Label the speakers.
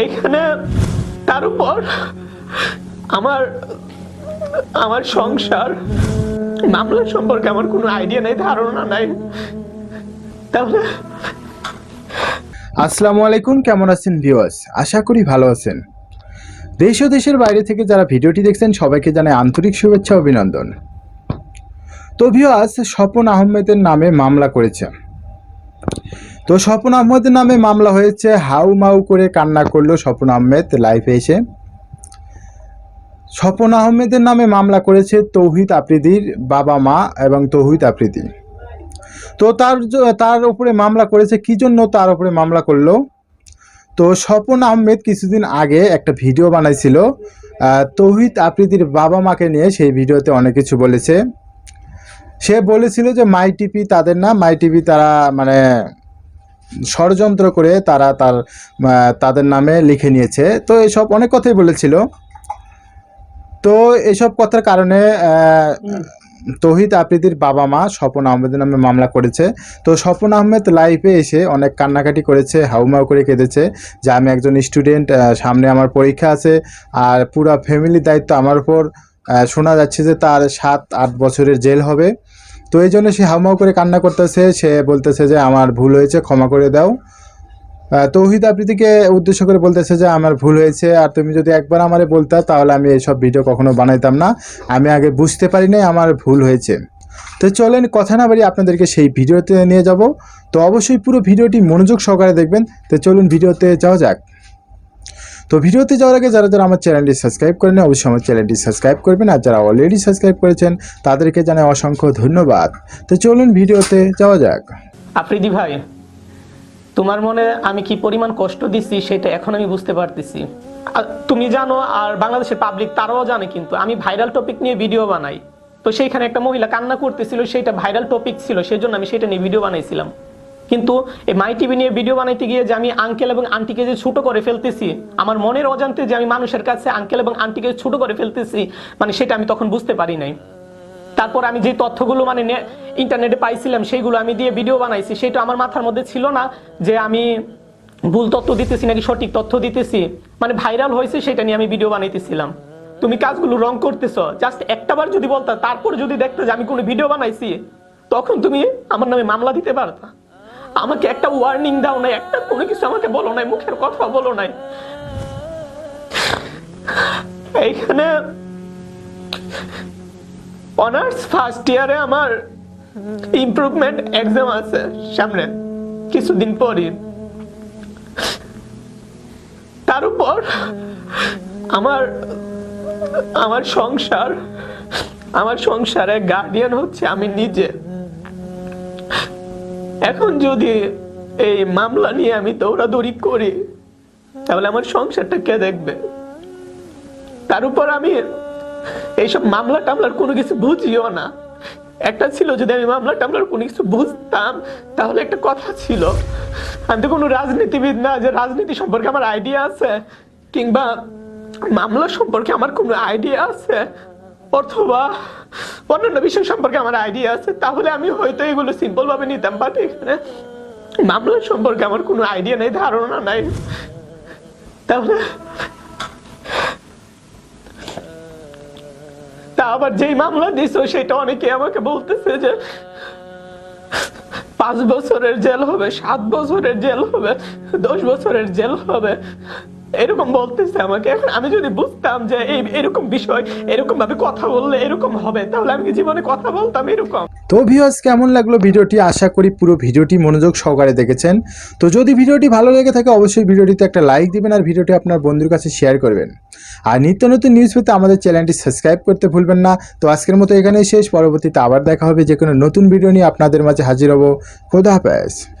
Speaker 1: এইখানে, তার উপর আমার আমার সংসার, মামলা সম্পর্কে আমার কোনো আইডিয়া নেই, ধারণা নাই। তাহলে
Speaker 2: আসসালামু আলাইকুম, কেমন আছেন ভিউয়ার্স আশা করি ভালো আছেন। দেশ ও দেশের বাইরে থেকে যারা ভিডিওটি দেখছেন, সবাইকে জানাই আন্তরিক শুভেচ্ছা অভিনন্দন। তো ভিউয়ার্স স্বপন আহমেদের নামে মামলা করেছে। তো স্বপন আহমেদের নামে মামলা হয়েছে, হাউ মাউ করে কান্না করল স্বপন আহমেদ লাইফে এসে। স্বপন আহমেদের নামে মামলা করেছে তৌহিদ আফ্রিদির বাবা মা এবং তৌহিদ আফ্রিদি তো তার তার উপরে মামলা করেছে, কি জন্য তার উপরে মামলা করল? তো স্বপন আহমেদ কিছুদিন আগে একটা ভিডিও বানাইছিল তৌহিদ আফ্রিদির বাবা মাকে নিয়ে, সেই ভিডিওতে অনেক কিছু বলেছে। সে বলেছিল যে, মাই টিভি তাদের না, মাই টিভি তারা মানে ষড়যন্ত্র করে তারা তার তাদের নামে লিখে নিয়েছে। তো এসব অনেক কথাই বলেছিল। তো এসব কথার কারণে তহিদ আফ্রিদির বাবা মা স্বপন আহমেদের নামে মামলা করেছে। তো স্বপন আহমেদ লাইফে এসে অনেক কান্নাকাটি করেছে, হাউমাউ করে কেঁদেছে যে আমি একজন স্টুডেন্ট সামনে আমার পরীক্ষা আছে আর পুরো ফ্যামিলির দায়িত্ব আমার উপর। শোনা যাচ্ছে যে তার সাত, আট বছরের জেল হবে। তো এই জন্য সে হাউমাউ করে কান্না করতেছে, সে বলতেছে যে আমার ভুল হয়েছে, ক্ষমা করে দাও। তৌহিদ আফ্রিদিকে উদ্দেশ্য করে বলতেছে যে আমার ভুল হয়েছে, আর তুমি যদি একবার আমারে বলতা, তাহলে আমি এইসব ভিডিও কখনো বানাইতাম না। আমি আগে বুঝতে পারি নাই আমার ভুল হয়েছে। তো চলেন কথা না বাড়ি আপনাদেরকে সেই ভিডিওতে নিয়ে যাব। তো অবশ্যই পুরো ভিডিওটি মনোযোগ সহকারে দেখবেন। তো চলুন ভিডিওতে যাওয়া যাক। তো ভিডিওতে যাওয়ার আগে যারা যারা আমার চ্যানেলটি সাবস্ক্রাইব করেন অবশ্যই আমার চ্যানেলটি সাবস্ক্রাইব করবেন। আর যারা অলরেডি সাবস্ক্রাইব করেছেন, তাদেরকে জানাই অসংখ্য ধন্যবাদ। তো চলুন ভিডিওতে যাওয়া যাক।
Speaker 1: আফ্রিদি ভাই, তোমার মনে আমি কি পরিমাণ কষ্ট দিচ্ছি সেটা এখন আমি বুঝতে পারতেছি। তুমি জানো, আর বাংলাদেশের পাবলিক তারাও জানে কিন্তু, আমি ভাইরাল টপিক নিয়ে ভিডিও বানাই। তো সেইখানে একটা মহিলা কান্না করতেছিল, সেটা ভাইরাল টপিক ছিল সেই জন্য আমি সেটা নিয়ে ভিডিও বানাইছিলাম। কিন্তু এই মাই টিভি নিয়ে ভিডিও বানাইতে গিয়ে যে আমি আঙ্কেল এবং আন্টিকে যে ছোট করে ফেলতেছি, আমার মনের অজান্তে যে আমি মানুষের কাছে আঙ্কেল এবং আন্টিকে ছোট করে ফেলতেছি মানে সেটা আমি তখন বুঝতে পারি নাই। তারপর আমি যে তথ্যগুলো মানে ইন্টারনেটে পাইছিলাম, সেইগুলো আমি দিয়ে ভিডিও বানাইছি। সেটা আমার মাথার মধ্যে ছিল না যে আমি ভুল তথ্য দিতেছি নাকি সঠিক তথ্য দিতেছি। মানে ভাইরাল হয়েছে সেটা নিয়ে আমি ভিডিও বানাইতেছিলাম। তুমি কাজগুলো রং করতেছো। জাস্ট একটাবার যদি বলতা, তারপর যদি দেখতে যে আমি কোনো ভিডিও বানাইছি, তখন তুমি আমার নামে মামলা দিতে পারতা। আমাকে একটা ওয়ার্নিং দাও নাই, একটা কোনো কিছু আমাকে বলো নাই, মুখের কথা বলো নাই। এইখানে অনার্স ফার্স্ট ইয়ারে আমার ইমপ্রুভমেন্ট এক্সাম আছে, সামনে, কিছুদিন পরই। তার উপর আমার আমার সংসার, আমার সংসারে গার্ডিয়ান হচ্ছে আমি নিজে। এখন যদি এই মামলা নিয়ে আমি দৌড়াদৌড়ি করি, তাহলে আমার সংসারটা কে দেখবে? তার উপর আমি এইসব মামলা টামলার কোনো কিছু বুঝিও না। একটা ছিল যদি আমি মামলা টামলার কোনো কিছু বুঝতাম, তাহলে একটা কথা ছিল। আমি তো কোনো রাজনীতিবিদ না, যে রাজনীতি সম্পর্কে আমার আইডিয়া আছে, কিংবা মামলা সম্পর্কে আমার কোনো আইডিয়া আছে। অথবা অন্যান্য বিষয় সম্পর্কে আমার আইডিয়া আছে, তাহলে আমি হয়তো এগুলো সিম্পল ভাবে নিতাম বাট এখানে মামলা সম্পর্কে আমার কোনো আইডিয়া নেই, ধারণা নাই। তাহলে তা আবার যেই মামলা দিছো, সেটা অনেকে আমাকে বলতেছে যে পাঁচ বছরের জেল হবে, সাত বছরের জেল হবে, দশ বছরের জেল হবে। এরকম বলতেছে আমাকে। এখন আমি যদি বুঝতাম যে এই এরকম বিষয়, এরকম ভাবে কথা বললে এরকম হবে, তাহলে আমি জীবনে কথা বলতাম এরকম?
Speaker 2: তো ভিউয়ার্স কেমন লাগল ভিডিওটি? আশা করি পুরো ভিডিওটি মনোযোগ সহকারে দেখেছেন। তো যদি ভিডিওটি ভালো লেগে থাকে, অবশ্যই ভিডিওটিতে একটা লাইক দিবেন আর ভিডিওটি আপনার বন্ধুর কাছে শেয়ার করবেন। আর নিত্য নতুন নিউজ পেতে আমাদের চ্যানেলটি সাবস্ক্রাইব করতে ভুলবেন না। তো আজকের মতো এখানেই শেষ। পরবর্তীতে আবার দেখা হবে যে কোনো নতুন ভিডিও নিয়ে আপনাদের মাঝে হাজির হব। খোদা হাফেজ।